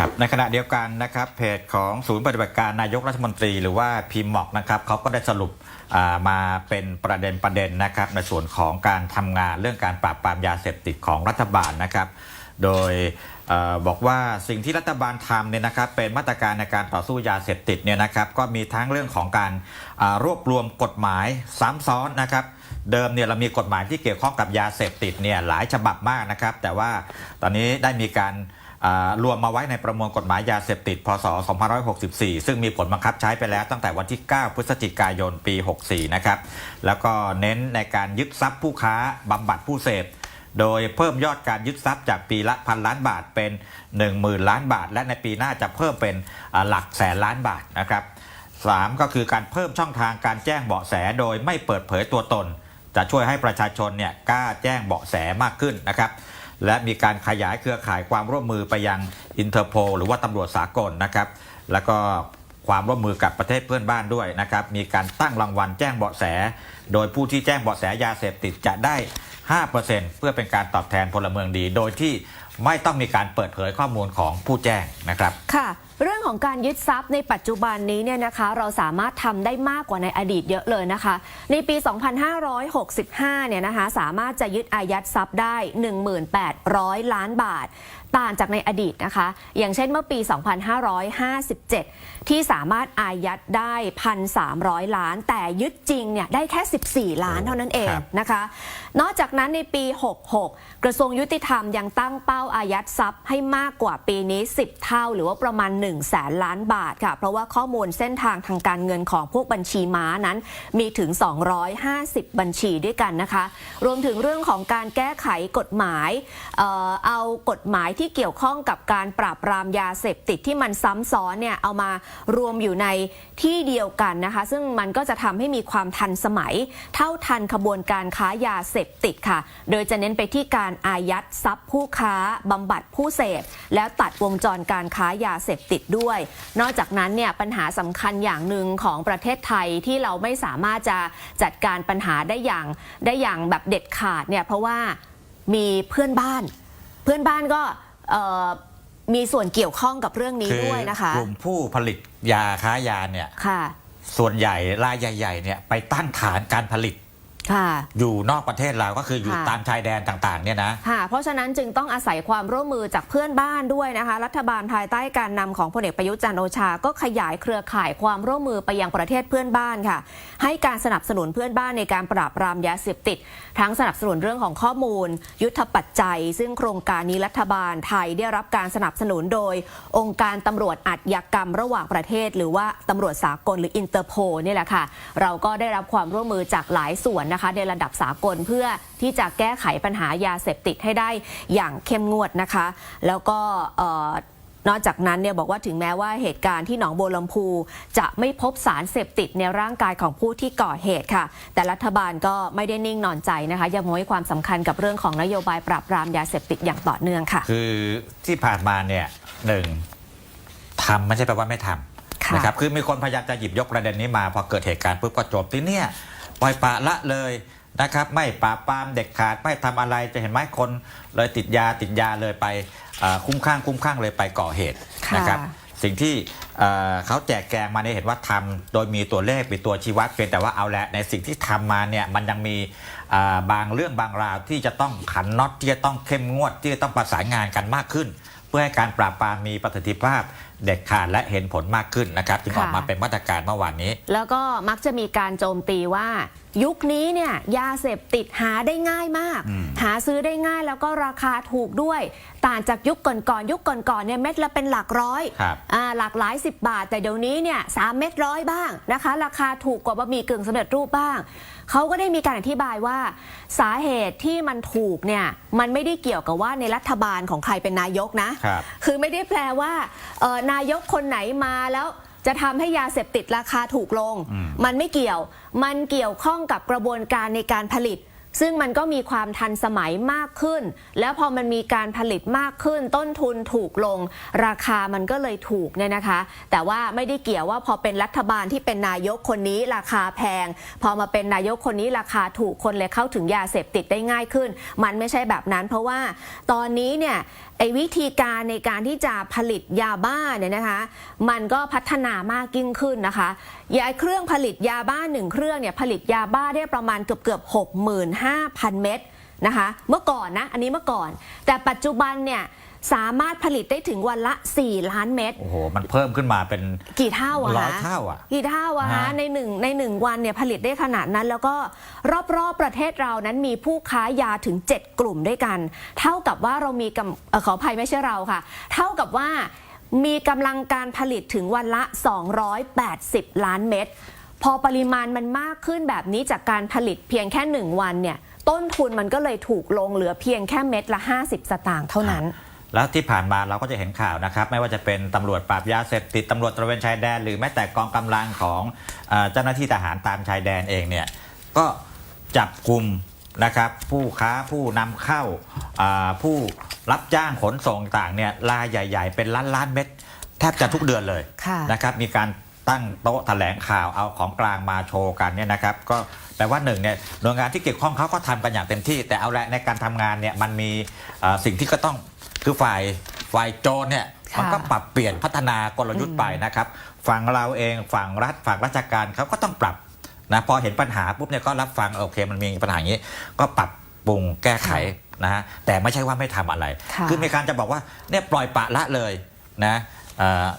ครับในขณะเดียวกันนะครับเพจของศูนย์ปฏิบัติการนายกรัฐมนตรี หรือว่าพีมอกนะครับเขาก็ได้สรุปมาเป็นประเด็นประเด็นนะครับ ในส่วนของการทำงานเรื่องการปราบปรามยาเสพติดของรัฐบาลนะครับ โดยอบอกว่าสิ่งที่รัฐบาลทำเนี่ยนะครับเป็นมาตรการในการต่อสู้ยาเสพติดเนี่ยนะครับก็มีทั้งเรื่องของการรวบรวมกฎหมายซ้ำซ้อนนะครับเดิมเนี่ยเรามีกฎหมายที่เกี่ยวข้องกับยาเสพติดเนี่ยหลายฉบับมากนะครับ แต่ว่าตอนนี้ได้มีการ รวมมาไว้ในประมวลกฎหมายยาเสพติด พศ 2564 ซึ่งมีผลบังคับใช้ไปแล้วตั้งแต่วันที่ 9 พฤศจิกายน ปี 64 นะครับ แล้วก็เน้นในการยึดทรัพย์ผู้ค้าบำบัดผู้เสพ โดยเพิ่มยอดการยึดทรัพย์จากปีละพันล้านบาทเป็น 10,000 ล้านบาท และในปีหน้าจะเพิ่มเป็นหลักแสนล้านบาทนะครับสามก็คือการเพิ่มช่องทางการแจ้งเบาะแสโดยไม่เปิดเผยตัวตน จะช่วยให้ประชาชนเนี่ยกล้าแจ้งเบาะแสมากขึ้นนะครับ และมีการขยายเครือข่ายความร่วมมือไปยังอินเตอร์โพหรือว่าตำรวจสากลนะครับ แล้วก็ความร่วมมือกับประเทศเพื่อนบ้านด้วยนะครับ มีการตั้งรางวัลแจ้งเบาะแส โดยผู้ที่แจ้งเบาะแสยาเสพติดจะได้ 5%เพื่อเป็นการตอบแทนพลเมืองดี โดยที่ ไม่ต้องมีการเปิดเผยข้อมูลของผู้แจ้งนะครับค่ะ เรื่องของการยึดทรัพย์ในปัจจุบันนี้เนี่ยนะคะ เราสามารถทำได้มากกว่าในอดีตเยอะเลยนะคะ ในปี 2565 เนี่ยนะคะ สามารถจะยึดอายัดทรัพย์ได้ 1,800 ล้านบาท ต่างจากในอดีตนะคะ อย่างเช่นเมื่อปี 2557 ที่สามารถอายัดได้ 1,300 ล้าน แต่ยึดจริงเนี่ยได้แค่ 14 ล้านเท่านั้นเองครับนะคะ นอกจากนั้นในปี 66 กระทรวงยุติธรรมยังตั้งเป้าอายัดทรัพย์ให้มากกว่าปีนี้ 10 เท่า หรือว่าประมาณ 1 0 0 0 0แสนล้านบาทค่ะ เพราะว่าข้อมูลเส้นทางทางการเงินของพวกบัญชีม้านั้น มีถึง 250 บัญชีด้วยกันนะคะ รวมถึงเรื่องของการแก้ไขกฎหมายเอ่อเอากฎหมายที่เกี่ยวข้องกับการปราบปรามยาเสพติดที่มันซ้ำซ้อนเนี่ยเอามารวมอยู่ในที่เดียวกันนะคะ ซึ่งมันก็จะทำให้มีความทันสมัย เท่าทันขบวนการค้ายาเสพติดค่ะ โดยจะเน้นไปที่การอายัดทรัพย์ผู้ค้าบำบัดผู้เสพ แล้วตัดวงจรการค้ายาเสพติดด้วย นอกจากนั้นเนี่ยปัญหาสำคัญอย่างหนึ่งของประเทศไทยที่เราไม่สามารถจะจัดการปัญหาได้อย่างได้อย่างแบบเด็ดขาดเนี่ยเพราะว่ามีเพื่อนบ้าน เพื่อนบ้านก็เอ่อมีส่วนเกี่ยวข้องกับเรื่องนี้คือด้วยนะคะกลุ่มผู้ผลิตยาค้ายาเนี่ยค่ะส่วนใหญ่รายใหญ่ๆเนี่ยไปตั้งฐานการผลิต ค่ะ อยู่นอกประเทศเราก็คืออยู่ค่ะ ตามชายแดนต่าง ๆ เนี่ยนะ ค่ะเพราะฉะนั้นจึงต้องอาศัยความร่วมมือจากเพื่อนบ้านด้วยนะคะ รัฐบาลภายใต้การนำของพลเอกประยุทธ์จันทร์โอชา ก็ขยายเครือข่ายความร่วมมือไปยังประเทศเพื่อนบ้านค่ะ ให้การสนับสนุนเพื่อนบ้านในการปราบปรามยาเสพติด ทั้งสนับสนุนเรื่องของข้อมูล ยุทธปัจจัย ซึ่งโครงการนี้รัฐบาลไทยได้รับการสนับสนุนโดย องค์การตำรวจอัจยกรรมระหว่างประเทศ หรือว่าตำรวจสากลหรืออินเตอร์โพนี่แหละค่ะ เราก็ได้รับความร่วมมือจากหลายส่วนนะคะในระดับสากลเพื่อที่จะแก้ไขปัญหายาเสพติดให้ได้อย่างเข้มงวดนะคะ แล้วก็เอ่อนอกจากนั้นเนี่ยบอกว่าถึงแม้ว่าเหตุการณ์ที่หนองบัวลำพู จะไม่พบสารเสพติดในร่างกายของผู้ที่ก่อเหตุค่ะ แต่รัฐบาลก็ไม่ได้นิ่งนอนใจนะคะ ยังให้ความสำคัญกับเรื่องของนโยบายปราบปรามยาเสพติดอย่างต่อเนื่องค่ะ คือที่ผ่านมาเนี่ยหนึ่งทำไม่ใช่แปลว่าไม่ทค่ะำนะครับคือมีคนพยายามจะหยิบยกประเด็นนี้มาพอเกิดเหตุการณ์ปุ๊บก็จบที่เนี่ย ปล่อยปละละเลยนะครับ ไม่ปราบปรามเด็กขาดไม่ทำอะไรจะเห็นไหมคนเลยติดยาติดยาเลยไปเอ่อคุ้มข้างคุ้มข้างเลยไปก่อเหตุค่ะนะครับ สิ่งที่เอ่อเขาแจกแจงมาเนี่ยเห็นว่าทำโดยมีตัวเลขเป็นตัวชี้วัดเพียงแต่ว่าเอาละในสิ่งที่ทำมาเนี่ยมันยังมีอ่าบางเรื่องบางราวที่จะต้องขันน็อตที่จะต้องเข้มงวดที่จะต้องประสานงานกันมากขึ้น เพื่อให้การปราบปรามมีประสิทธิภาพเด็ดขาดและเห็นผลมากขึ้นนะครับจึงออกมาเป็นมาตรการเมื่อวานนี้ แล้วก็มักจะมีการโจมตีว่า ยุคนี้เนี่ยยาเสพติดหาได้ง่ายมากอืมหาซื้อได้ง่ายแล้วก็ราคาถูกด้วย ต่างจากยุคก่อนๆยุคก่อนๆเนี่ยเม็ดละเป็นหลักร้อยครับอ่าหลากหลาย 10 บาท แต่เดี๋ยวนี้เนี่ยสามเม็ดร้อยบ้างนะคะ ราคาถูกกว่าบะหมี่กึ่งสำเร็จรูปบ้างเขาก็ได้มีการอธิบายว่า สาเหตุที่มันถูกเนี่ยมันไม่ได้เกี่ยวกับว่าในรัฐบาลของใครเป็นนายกนะครับคือไม่ได้แปลว่าเอ่อนายกคนไหนมาแล้วจะทำให้ยาเสพติดราคาถูกลงอืมมันไม่เกี่ยว มันเกี่ยวข้องกับกระบวนการในการผลิต ซึ่งมันก็มีความทันสมัยมากขึ้น แล้วพอมันมีการผลิตมากขึ้น ต้นทุนถูกลง ราคามันก็เลยถูกเนี่ยนะคะ แต่ว่าไม่ได้เกี่ยวว่าพอเป็นรัฐบาลที่เป็นนายกคนนี้ราคาแพง พอมาเป็นนายกคนนี้ราคาถูกคนเลยเข้าถึงยาเสพติดได้ง่ายขึ้น มันไม่ใช่แบบนั้น เพราะว่าตอนนี้เนี่ยไอ้วิธีการในการที่จะผลิตยาบ้าเนี่ยนะคะ มันก็พัฒนามากยิ่งขึ้นนะคะยาเครื่องผลิตยาบ้าหนึ่งเครื่องเนี่ยผลิตยาบ้าได้ประมาณเกือบเกือบหกหมื่นห้าพันเม็ดนะคะ เมื่อก่อนนะ อันนี้เมื่อก่อน แต่ปัจจุบันเนี่ยสามารถผลิตได้ถึงวันละ 4 ล้านเม็ด โอ้โห มันเพิ่มขึ้นมาเป็นกี่เท่าอะร้อยคะเท่าอะกี่เท่าอะคะฮะ ในหนึ่งในหนึ่งวันเนี่ยผลิตได้ขนาดนั้น แล้วก็รอบๆประเทศเรานั้นมีผู้ค้ายาถึง 7 กลุ่มด้วยกัน เท่ากับว่าเรามีกำเอ่อขออภัยไม่ใช่เราค่ะ เท่ากับว่ามีกำลังการผลิตถึงวันละ 280 ล้านเม็ด พอปริมาณมันมากขึ้นแบบนี้จากการผลิตเพียงแค่หนึ่งวันเนี่ยต้นทุนมันก็เลยถูกลงเหลือเพียงแค่เม็ดละ 50 สตางค์เท่านั้น แล้วที่ผ่านมาเราก็จะเห็นข่าวนะครับ ไม่ว่าจะเป็นตำรวจปราบยาเสพติดตำรวจตระเวนชายแดน หรือแม้แต่กองกำลังของเออเจ้าหน้าที่ทหารตามชายแดนเองเนี่ยก็จับกลุ่มนะครับผู้ค้าผู้นำเข้าอ่าผู้รับจ้างขนส่งต่างเนี่ยรายใหญ่ ๆ เป็นล้านล้านๆเม็ดแทบจะทุกเดือนเลยค่ะ นะครับมีการ ตั้งโต๊ะแถลงข่าวเอาของกลางมาโชว์กันเนี่ยนะครับ ก็แปลว่าหนึ่งเนี่ยหน่วยงานที่เกี่ยวข้องเขาก็ทำกันอย่างเต็มที่ แต่เอาละในการทำงานเนี่ยมันมีเอ่อสิ่งที่ก็ต้องคือฝ่ายฝ่ายโจรเนี่ยค่ะมันก็ปรับเปลี่ยนพัฒนากลยุทธ์ไปนะครับฝั่งเราเองฝั่งรัฐฝั่งราชการเขาก็ต้องปรับนะพอเห็นปัญหาปุ๊บเนี่ยก็รับฟังโอเค มันมีปัญหาอย่างนี้ ก็ปรับปรุงแก้ไขนะฮะแต่ไม่ใช่ว่าไม่ทำอะไรค่ะอมีการจะบอกว่าเนี่ยปล่อยปละละเลยนะเอ่อ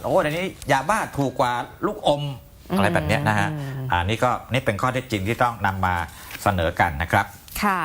โอ้เดี๋ยวนี้ยาบ้าถูกกว่าลูกอมอะไรแบบเนี้ยนะฮะอืมอ่านี่ก็นี่เป็นข้อเท็จจริงที่ต้องนำมาเสนอกันนะครับ ค่ะ